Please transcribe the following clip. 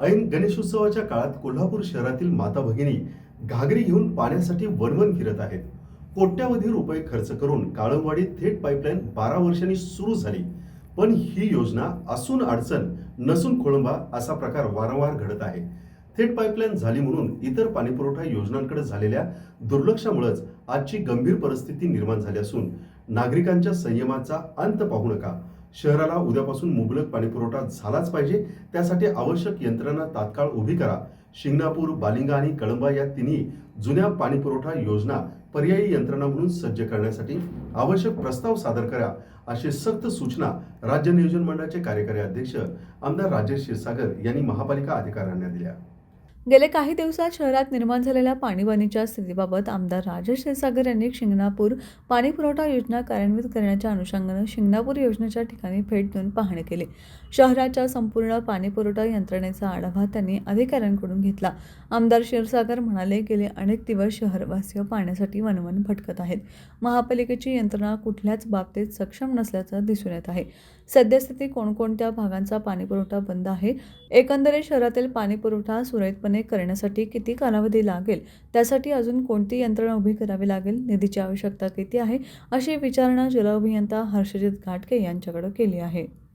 ऐन गणेशोत्सवाच्या काळात कोल्हापूर शहरातील माता भगिनी घागरी घेऊन पाण्यासाठी वणवण फिरत आहेत. कोट्यावधी रुपये खर्च करून काळंवाडी थेट पाईपलाईन बारा वर्षांनी सुरू झाली. पण ही योजना असून अडचण नसून खोळंबा असा प्रकार वारंवार घडत आहे. थेट पाईपलाईन झाली म्हणून इतर पाणीपुरवठा योजनांकडे झालेल्या दुर्लक्षामुळेच आजची गंभीर परिस्थिती निर्माण झाली असून नागरिकांच्या संयमाचा अंत पाहू नका. शहराला उद्यापासून मुबलक पाणीपुरवठा झालाच पाहिजे. त्यासाठी आवश्यक यंत्रणा तात्काळ उभी करा. शिंगणापूर बालिंगा आणि कळंबा या तिन्ही जुन्या पाणीपुरवठा योजना पर्यायी यंत्रणा म्हणून सज्ज करण्यासाठी आवश्यक प्रस्ताव सादर करा अशी सक्त सूचना राज्य नियोजन मंडळाचे कार्यकारी अध्यक्ष आमदार राजेश क्षीरसागर यांनी महापालिका अधिकाऱ्यांना दिल्या. गेले काही दिवसात शहरात निर्माण झालेल्या पाणीबाणीच्या स्थितीबाबत आमदार राजेश क्षीरसागर यांनी शिंगणापूर पाणीपुरवठा योजना कार्यान्वित करण्याच्या अनुषंगानं शिंगणापूर योजनेच्या ठिकाणी भेट देऊन पाहणी केली. शहराच्या संपूर्ण पाणीपुरवठा यंत्रणेचा आढावा त्यांनी अधिकाऱ्यांकडून घेतला. आमदार क्षीरसागर म्हणाले गेले अनेक दिवस शहरवासीय पाण्यासाठी वनवन भटकत आहेत. महापालिकेची यंत्रणा कुठल्याच बाबतीत सक्षम नसल्याचं दिसून येत आहे. सद्यस्थिती कोणकोणत्या भागांचा पाणीपुरवठा बंद आहे? एकंदरीत शहरातील पाणीपुरवठा सुरळीतपणे करण्यासाठी किती कालावधी लागेल? त्यासाठी अजून कोणती यंत्रणा उभी करावी लागेल? निधीची आवश्यकता किती आहे? अशी विचारणा जलअभियंता हर्षजित घाटके यांच्याकडे केली आहे.